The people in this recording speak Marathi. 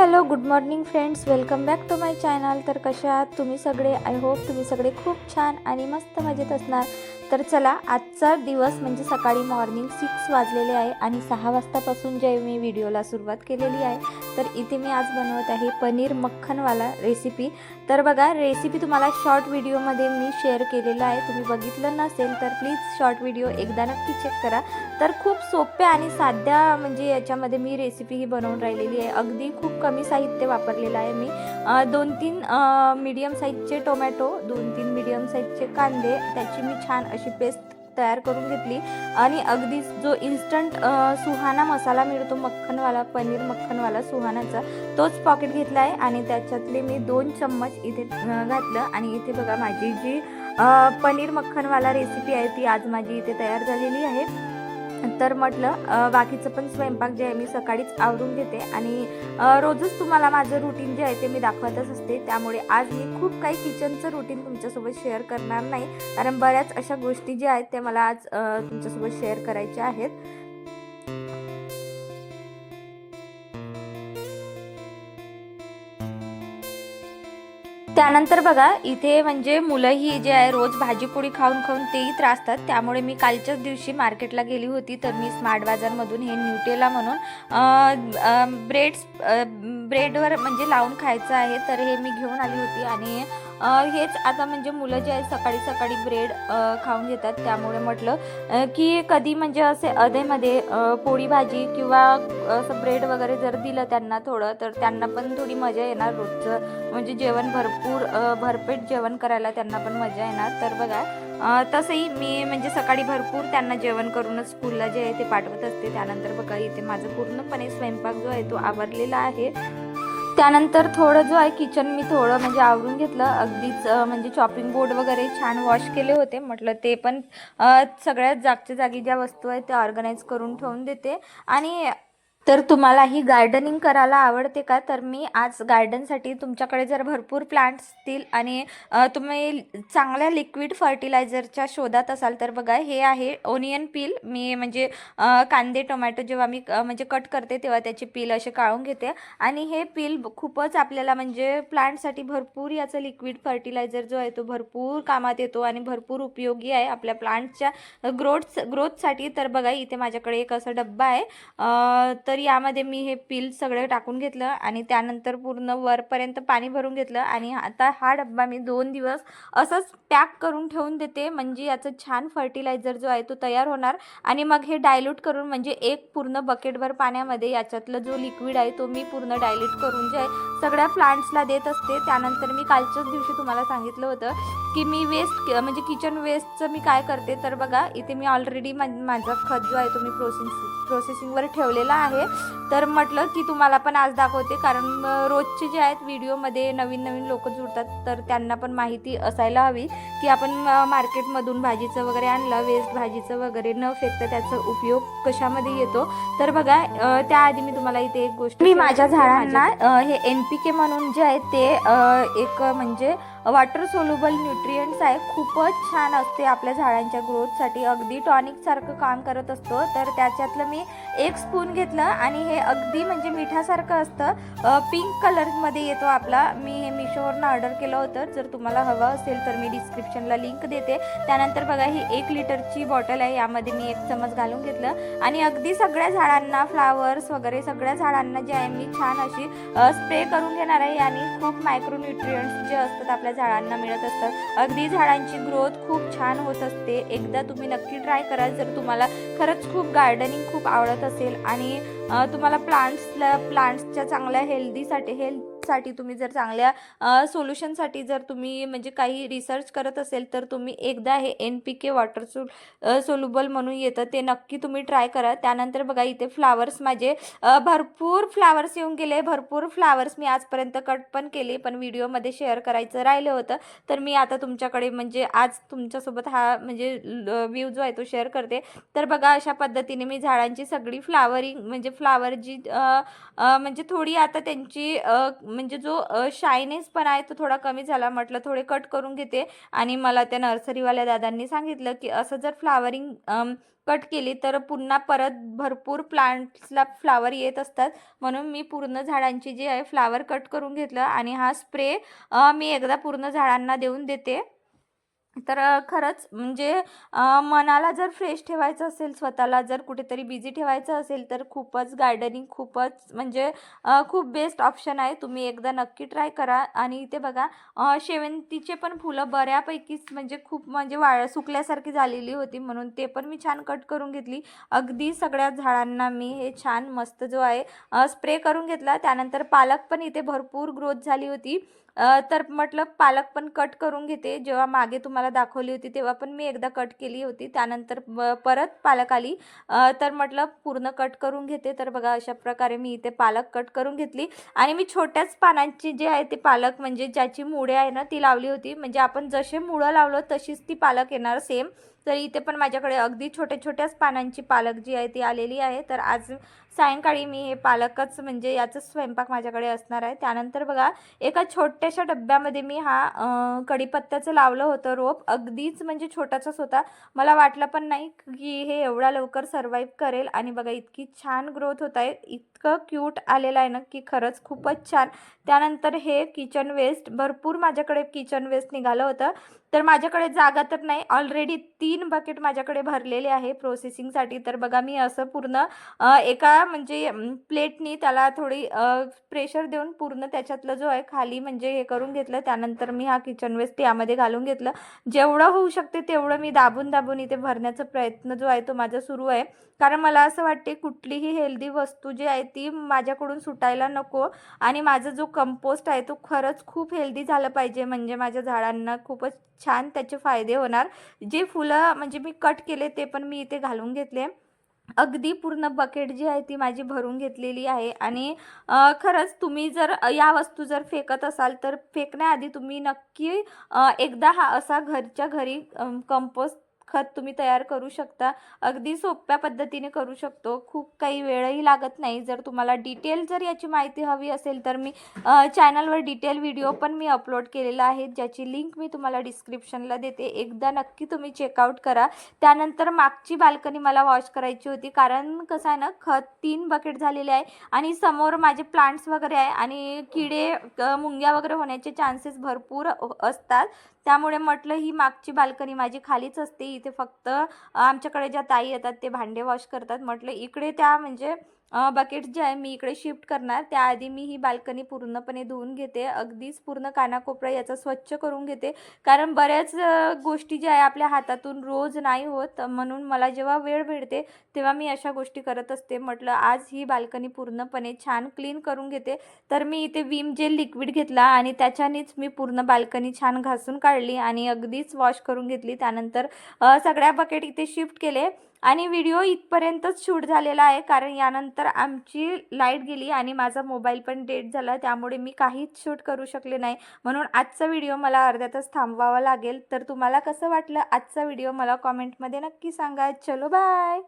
Hello good morning friends. Welcome back to my channel. तर कशा आहात तुम्ही सगळे? आय होप तुम्ही सगळे खूप छान आणि मस्त मजेत असणार. तर चला आजचा दिवस म्हणजे सकाळी मॉर्निंग सिक्स वाजलेले आहे आणि सहा वाजतापासून जे मी व्हिडिओला सुरुवात केलेली आहे तर इथे मी आज बनवत आहे पनीर मक्खनवाला रेसिपी तर बघा रेसिपी तुम्हाला शॉर्ट व्हिडिओमध्ये मी शेअर केलेलं आहे. तुम्ही बघितलं नसेल तर प्लीज शॉर्ट व्हिडिओ एकदा नक्की चेक करा. तर खूप सोप्या आणि साध्या म्हणजे याच्यामध्ये मी रेसिपी ही बनवून राहिलेली आहे. अगदी खूप कमी साहित्य वापरलेलं आहे मी. दोन तीन मीडियम साईजचे टोमॅटो दोन तीन मीडियम साईजचे कांदे त्याची मी छान अशी पेस्ट तयार करून घेतली. आणि अगदी जो इन्स्टंट सुहाना मसाला मिळतो मक्खनवाला पनीर मक्खनवाला सुहानाचा तोच पॉकेट घेतला आहे. आणि त्याच्यातले मी दोन चम्मच इथे घातलं. आणि इथे बघा माझी जी पनीर मक्खनवाला रेसिपी आहे ती आज माझी इथे तयार झालेली आहे. तर म्हटलं बाकीचं पण स्वयंपाक जे आहे मी सकाळीच आवरून घेते आणि रोजच तुम्हाला माझं रुटीन जे आहे ते मी दाखवतच असते. त्यामुळे आज मी खूप काही किचनचं रुटीन तुमच्यासोबत शेअर करणार नाही. कारण बऱ्याच अशा गोष्टी ज्या आहेत त्या मला आज तुमच्यासोबत शेअर करायच्या आहेत. त्यानंतर बघा इथे म्हणजे मुलंही जे आहे रोज भाजीपोळी खाऊन खाऊन तेही त्रासतात त्यामुळे मी कालच्याच दिवशी मार्केटला गेली होती तर मी स्मार्ट बाजारमधून हे न्यूटेला म्हणून ब्रेड्स ब्रेडवर म्हणजे लावून खायचं आहे तर हे मी घेऊन आली होती आणि हेच आता म्हणजे मुलं जे आहे सकाळी सकाळी ब्रेड खाऊन घेतात. त्यामुळे म्हटलं की कधी म्हणजे असे अधेमध्ये पोळी भाजी किंवा असं ब्रेड वगैरे जर दिलं त्यांना थोडं तर त्यांना पण थोडी मजा येणार रोजचं. म्हणजे जेवण भरपूर भरपेट जेवण करायला त्यांना पण मजा येणार. तर बघा तसंही मी म्हणजे सकाळी भरपूर त्यांना जेवण करूनच स्कूलला जे आहे ते पाठवत असते. त्यानंतर बघा इथे माझं पूर्णपणे स्वयंपाक जो आहे तो आवरलेला आहे. त्यानंतर थोडं जो आहे किचन मी थोडं म्हणजे आवरून घेतलं. अगदीच म्हणजे चॉपिंग बोर्ड वगैरे छान वॉश केले होते. म्हटलं ते पण सगळ्यात जागच्या जागी ज्या वस्तू आहेत त्या ऑर्गनाईज करून ठेवून देते. आणि तर तुम्हाला ही गार्डनिंग करायला आवडते का? तर मी आज गार्डनसाठी तुमच्याकडे जर भरपूर प्लांट्स असतील आणि तुम्ही चांगल्या लिक्विड फर्टिलायझरच्या शोधात असाल तर बघा हे आहे ओनियन पील मी म्हणजे कांदे टोमॅटो जेव्हा मी म्हणजे कट करते तेव्हा त्याचे पील असे काढून घेते. आणि हे पील खूपच आपल्याला म्हणजे प्लांटसाठी भरपूर याचं लिक्विड फर्टिलायझर जो आहे तो भरपूर कामात येतो आणि भरपूर उपयोगी आहे आपल्या प्लांटच्या ग्रोथ ग्रोथसाठी तर बघा इथे माझ्याकडे एक असा डब्बा आहे. तर यामध्ये मी हे पील सगळं टाकून घेतलं आणि त्यानंतर पूर्ण वरपर्यंत पाणी भरून घेतलं आणि आता हा डब्बा मी दोन दिवस असंच पॅक करून ठेवून देते. म्हणजे याचं छान फर्टिलायझर जो आहे तो तयार होणार. आणि मग हे डायल्यूट करून म्हणजे एक पूर्ण बकेटभर पाण्यामध्ये याच्यातलं जो लिक्विड आहे तो मी पूर्ण डायल्यूट करून जे आहे सगळ्या प्लांट्सला देत असते. त्यानंतर मी कालच्याच दिवशी तुम्हाला सांगितलं होतं की मी वेस्ट म्हणजे किचन वेस्टचं मी काय करते तर बघा इथे मी ऑलरेडी माझा खत जो आहे तो मी प्रोसेस प्रोसेसिंगवर ठेवलेला आहे. तर म्हटलं की तुम्हाला पण आज दाखवते कारण रोजचे जे आहेत व्हिडिओमध्ये नवीन नवीन लोक जुळतात तर त्यांना पण माहिती असायला हवी की आपण मार्केटमधून भाजीचं वगैरे आणलं वेस्ट भाजीचं वगैरे न फेकता त्याचा उपयोग कशामध्ये येतो? तर बघा त्याआधी मी तुम्हाला इथे एक गोष्ट मी माझ्या झाडांना हे एन पी के म्हणून जे आहे ते एक म्हणजे वॉटर सोल्युबल न्यूट्रियंट्स आहे. खूपच छान असते आपल्या झाडांच्या ग्रोथसाठी अगदी टॉनिकसारखं काम करत असतो. तर त्याच्यातलं मी एक स्पून घेतलं आणि हे अगदी म्हणजे मिठासारखं असतं. पिंक कलरमध्ये येतो आपला. मी हे मिशोवरनं ऑर्डर केलं होतं. जर तुम्हाला हवं असेल तर मी डिस्क्रिप्शनला लिंक देते. त्यानंतर बघा ही एक लिटरची बॉटल आहे. यामध्ये मी एक चमच घालून घेतलं. आणि अगदी सगळ्या झाडांना फ्लावर्स वगैरे सगळ्या झाडांना जे आहे मी छान अशी स्प्रे करून घेणार आहे. आणि खूप मायक्रोन्युट्रियंट्स जे असतात आपल्या झाडांना मिळत असतात अगदी झाडांची ग्रोथ खूप छान होत असते. एकदा तुम्ही नक्की ट्राय करा जर तुम्हाला खरंच खूप गार्डनिंग खूप आवडत असेल आणि तुम्हाला प्लांट्सला प्लांट्सच्या चांगल्या हेल्दीसाठी हेल्थ साठी तुम्ही जर चांगल्या सोल्युशनसाठी जर तुम्ही म्हणजे काही रिसर्च करत असेल तर तुम्ही एकदा हे N P K water so soluble म्हणून येतं ते नक्की तुम्ही ट्राय करा. त्यानंतर बघा इथे फ्लावर्स माझे भरपूर फ्लावर्स येऊन गेले. भरपूर फ्लावर्स मी आजपर्यंत कट पण केले पण व्हिडिओमध्ये शेअर करायचं राहिलं होतं. तर मी आता तुमच्याकडे म्हणजे आज तुमच्यासोबत हा म्हणजे व्ह्यू जो आहे तो शेअर करते. तर बघा अशा पद्धतीने मी झाडांची सगळी फ्लावरिंग म्हणजे फ्लावर जी म्हणजे थोडी आता त्यांची म्हणजे जो शायनेस पण आहे तो थोडा कमी झाला. म्हटलं थोडे कट करून घेते. आणि मला त्या नर्सरीवाल्या दादांनी सांगितलं की असं जर फ्लावरिंग कट केली तर पुन्हा परत भरपूर प्लांट्सला फ्लावर येत असतात. म्हणून मी पूर्ण झाडांची जी आहे फ्लावर कट करून घेतलं. आणि हा स्प्रे मी एकदा पूर्ण झाडांना देऊन देते. तर खरंच म्हणजे मनाला जर फ्रेश ठेवायचं असेल स्वतःला जर कुठेतरी बिझी ठेवायचं असेल तर खूपच गार्डनिंग खूपच म्हणजे खूप बेस्ट ऑप्शन आहे. तुम्ही एकदा नक्की ट्राय करा. आणि इथे बघा शेवंतीचे पण फुलं बऱ्यापैकीच म्हणजे खूप म्हणजे वाळ सुकल्यासारखी झालेली होती म्हणून ते पण मी छान कट करून घेतली. अगदी सगळ्या झाडांना मी हे छान मस्त जो आहे स्प्रे करून घेतला. त्यानंतर पालक पण इथे भरपूर ग्रोथ झाली होती. तर म्हटलं पालक पण कट करून घेते. जेव्हा मागे तुम्हाला दाखवली होती तेव्हा पण मी एकदा कट केली होती. त्यानंतर परत पालक आली. तर म्हटलं पूर्ण कट करून घेते. तर बघा अशा प्रकारे मी इथे पालक कट करून घेतली. आणि मी छोट्याच पानांची जे आहे ते पालक म्हणजे ज्याची मुळे आहे ना ती लावली होती. म्हणजे आपण जसे मुळं लावलो तशीच ती पालक येणार सेम तर इथे पण माझ्याकडे अगदी छोट्या छोट्याच पानांची पालक जी आहे ती आलेली आहे. तर आज सायंकाळी मी हे पालकच म्हणजे याचाच स्वयंपाक माझ्याकडे असणार आहे. त्यानंतर बघा एका छोट्याशा डब्यामध्ये मी हा कढीपत्त्याचं लावलं होतं रोप. अगदीच म्हणजे छोटासाच होता. मला वाटलं पण नाही की हे एवढा लवकर सर्वाईव्ह करेल. आणि बघा इतकी छान ग्रोथ होत आहे. इतकं क्यूट आलेलं आहे ना की खरंच खूपच छान. त्यानंतर हे किचन वेस्ट भरपूर माझ्याकडे किचन वेस्ट निघालं होतं. तर माझ्याकडे जागा तर नाही. ऑलरेडी तीन बकेट माझ्याकडे भरलेले आहे प्रोसेसिंगसाठी तर बघा मी असं पूर्ण एका म्हणजे प्लेटनी त्याला थोडी प्रेशर देऊन पूर्ण त्याच्यातलं जो आहे खाली म्हणजे हे करून घेतलं. त्यानंतर मी हा किचन वेस्ट यामध्ये घालून घेतलं. जेवढं होऊ शकते तेवढं मी दाबून दाबून इथे भरण्याचा प्रयत्न जो आहे तो माझा सुरू आहे. कारण मला असं वाटते कुठलीही हेल्दी वस्तू जी आहे ती माझ्याकडून सुटायला नको. आणि माझा जो कंपोस्ट आहे तो खरंच खूप हेल्दी झालं पाहिजे. म्हणजे माझ्या झाडांना खूपच छान त्याचे फायदे होणार. जे फुलं म्हणजे मी कट केले ते पण मी इथे घालून घेतले. अगदी पूर्ण बकेट जी आहे ती माझी भरून घेतलेली आहे. आणि खरंच तुम्ही जर या वस्तू जर फेकत असाल तर फेकण्याआधी तुम्ही नक्की एकदा हा असा घरच्या घरी कंपोस्ट खत तुम्ही तयार करू शकता. अगदी सोप्या पद्धतीने करू शकतो. खूप काही वेळही लागत नाही. जर तुम्हाला डिटेल जर याची माहिती हवी असेल तर मी चॅनलवर डिटेल व्हिडिओ पण मी अपलोड केलेला आहे. ज्याची लिंक मी तुम्हाला डिस्क्रिप्शनला देते. एकदा नक्की तुम्ही चेकआउट करा. त्यानंतर मागची बाल्कनी मला वॉश करायची होती. कारण कसं आहे ना खत तीन बकेट झालेले आहे आणि समोर माझे प्लांट्स वगैरे आहे आणि किडे मुंग्या वगैरे होण्याचे चान्सेस भरपूर असतात. त्यामुळे म्हटलं ही मागची बाल्कनी माझी खालीच असते. इथे फक्त आमच्याकडे ज्या ताई येतात ते भांडे वॉश करतात. म्हटलं इकडे त्या म्हणजे बकेट जे आहे मी इकडे शिफ्ट करणार. त्याआधी मी ही बाल्कनी पूर्णपणे धुवून घेते. अगदीच पूर्ण कानाकोपरा याचा स्वच्छ करून घेते. कारण बऱ्याच गोष्टी ज्या आहे आपल्या हातातून रोज नाही होत. म्हणून मला जेव्हा वेळ मिळते तेव्हा मी अशा गोष्टी करत असते. म्हटलं आज ही बाल्कनी पूर्णपणे छान क्लीन करून घेते. तर मी इथे विम जेल लिक्विड घेतला आणि त्याच्यानेच मी पूर्ण बाल्कनी छान घासून काढली आणि अगदीच वॉश करून घेतली. त्यानंतर सगळ्या बकेट इथे शिफ्ट केले. आणि व्हिडिओ इथपर्यंतच शूट झालेला आहे. कारण यानंतर आमची लाइट गेली आणि माझा मोबाईल पण डेट झाला. त्यामुळे मी काहीच शूट करू शकले नाही. म्हणून आजचा व्हिडिओ मला अर्ध्यातच थांबवावा लागेल. तर तुम्हाला कसं वाटलं? आजचा व्हिडिओ मला कॉमेंटमध्ये नक्की सांगा. चलो बाय